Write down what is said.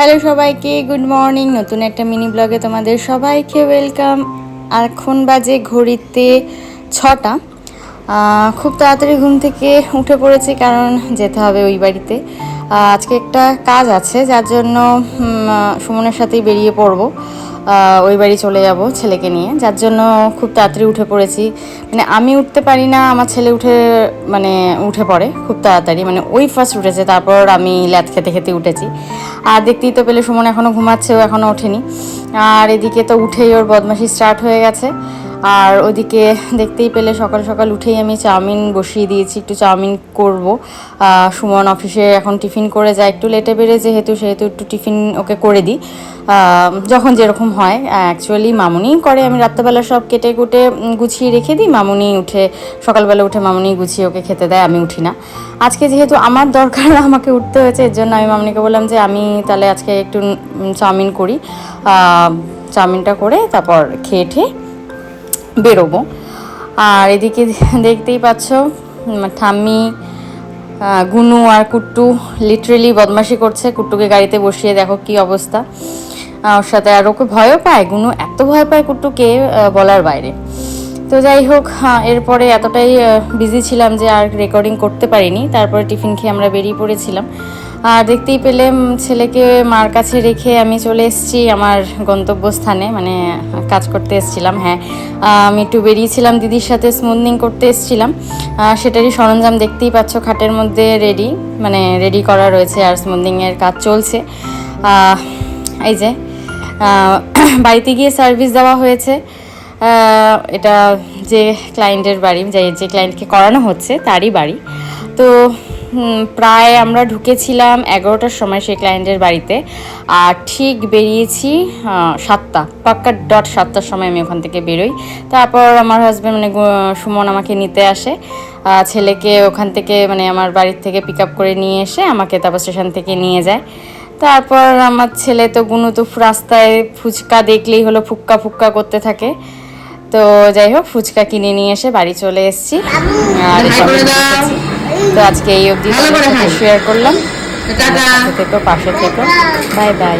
Hello সবাইকে, good morning. নতুন একটা মিনি ব্লগে তোমাদের সবাইকে ওয়েলকাম। এখন বাজে ঘড়িতে ছটা। খুব তাড়াতাড়ি ঘুম থেকে উঠে পড়েছি কারণ যেতে হবে ওই বাড়িতে। আজকে একটা কাজ আছে, যার জন্য সুমনের সাথেই বেরিয়ে পড়ব। ওই বাড়ি চলে যাব ছেলেকে নিয়ে। যার জন্য খুব তাড়াতাড়ি উঠে পড়েছি। মানে আমি উঠতে পারি না, আমার ছেলে উঠে মানে উঠে পড়ে খুব তাড়াতাড়ি। মানে ওই ফার্স্ট উঠেছে, তারপর আমি ল্যাদ খেতে খেতে উঠেছি। আর দেখতেই তো পেলে সুমন এখনও ঘুমাচ্ছে, ও এখনও ওঠেনি। আর এদিকে তো উঠেই ওর বদমাশি স্টার্ট হয়ে গেছে। আর ওদিকে দেখতেই পেলে সকাল সকাল উঠেই আমি চাউমিন বসিয়ে দিয়েছি, একটু চাউমিন করব। সুমন অফিসে এখন টিফিন করে যায়, একটু লেটে বেড়ে যেহেতু, সেহেতু একটু টিফিন ওকে করে দিই। যখন যেরকম হয় অ্যাকচুয়ালি মামুনি করে, আমি রাত্রেবেলা সব কেটে কুটে গুছিয়ে রেখে দিই, মামুনি উঠে, সকালবেলা উঠে মামুনি গুছিয়ে ওকে খেতে দেয়, আমি উঠি না। আজকে যেহেতু আমার দরকার আমাকে উঠতে হয়েছে, এর জন্য আমি মামনিকে বললাম যে আমি তাহলে আজকে একটু চাউমিন করি। চাউমিনটা করে তারপর খেয়ে ঠেয়ে বেরোবো। আর এদিকে দেখতেই পাচ্ছ ঠাম্মি গুনু আর কুট্টু লিটারেলি বদমাশি করছে। কুট্টুকে গাড়িতে বসিয়ে দেখো কি অবস্থা। ওর সাথে আর ওকে ভয়ও পায়, গুনু এত ভয় পায় কুট্টুকে বলার বাইরে। তো যাই হোক এরপরে এতটাই বিজি ছিলাম যে আর রেকর্ডিং করতে পারিনি। তারপরে টিফিন খেয়ে আমরা বেরিয়ে পড়েছিলাম। আর দেখতেই পেলেম ছেলেকে মার কাছে রেখে আমি চলে এসেছি আমার গন্তব্যস্থানে মানে কাজ করতে এসেছিলাম হ্যাঁ। আমি একটু বেরিয়েছিলাম দিদির সাথে স্মুথনিং করতে এসেছিলাম। সেটারই সরঞ্জাম দেখতেই পাচ্ছ, খাটের মধ্যে রেডি মানে রেডি করা রয়েছে আর স্মুথনিংয়ের কাজ চলছে। এই যে বাড়িতে গিয়ে সার্ভিস দেওয়া হয়েছে। এটা যে ক্লায়েন্টের বাড়ি, যে ক্লায়েন্টকে করানো হচ্ছে, তারই বাড়ি। তো প্রায় আমরা ঢুকেছিলাম এগারোটার সময় সেই ক্লায়েন্টের বাড়িতে। আর ঠিক বেরিয়েছি সাতটা পাক্কা ডট সাতটার সময় আমি ওখান থেকে বেরোই। তারপর আমার হাজব্যান্ড মানে সুমন আমাকে নিতে আসে। ছেলেকে ওখান থেকে মানে আমার বাড়ির থেকে পিক আপ করে নিয়ে এসে আমাকে তারপর স্টেশন থেকে নিয়ে যায়। তারপর আমার ছেলে তো গুনু তো রাস্তায় ফুচকা দেখলেই হলো ফুক্কা ফুক্কা করতে থাকে। তো যাই হোক ফুচকা কিনে নিয়ে এসে বাড়ি চলে এসেছি। আর। তো আজকে এই অবধি। শেয়ার করলাম। টাটা। থেকো পাশে থেকো। Bye bye.